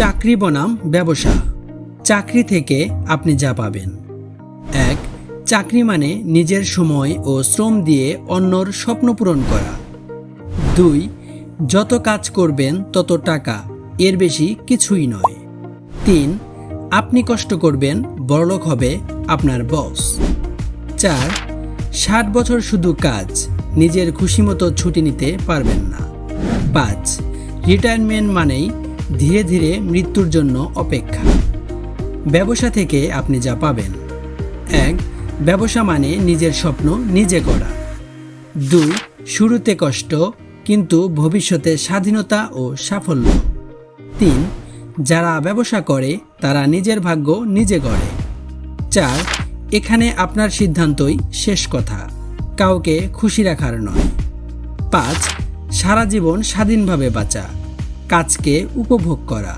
চাকরি বনাম ব্যবসা। চাকরি থেকে আপনি যা পাবেন। এক, চাকরি মানে নিজের সময় ও শ্রম দিয়ে অন্যর স্বপ্ন পূরণ করা। দুই, যত কাজ করবেন তত টাকা, এর বেশি কিছুই নয়। তিন, আপনি কষ্ট করবেন বড়লোক হবে আপনার বস। চার, ষাট বছর শুধু কাজ, নিজের খুশি মতো ছুটি নিতে পারবেন না। পাঁচ, রিটায়ারমেন্ট মানেই ধীরে ধীরে মৃত্যুর জন্য অপেক্ষা। ব্যবসা থেকে আপনি যা পাবেন। এক, ব্যবসা মানে নিজের স্বপ্ন নিজে করা। দুই, শুরুতে কষ্ট, কিন্তু ভবিষ্যতে স্বাধীনতা ও সাফল্য। তিন, যারা ব্যবসা করে, তারা নিজের ভাগ্য নিজে গড়ে। চার, এখানে আপনার সিদ্ধান্তই শেষ কথা, কাউকে খুশি রাখার নয়। পাঁচ, সারা জীবন স্বাধীনভাবে বাঁচা। কাজকে উপভোগ করা।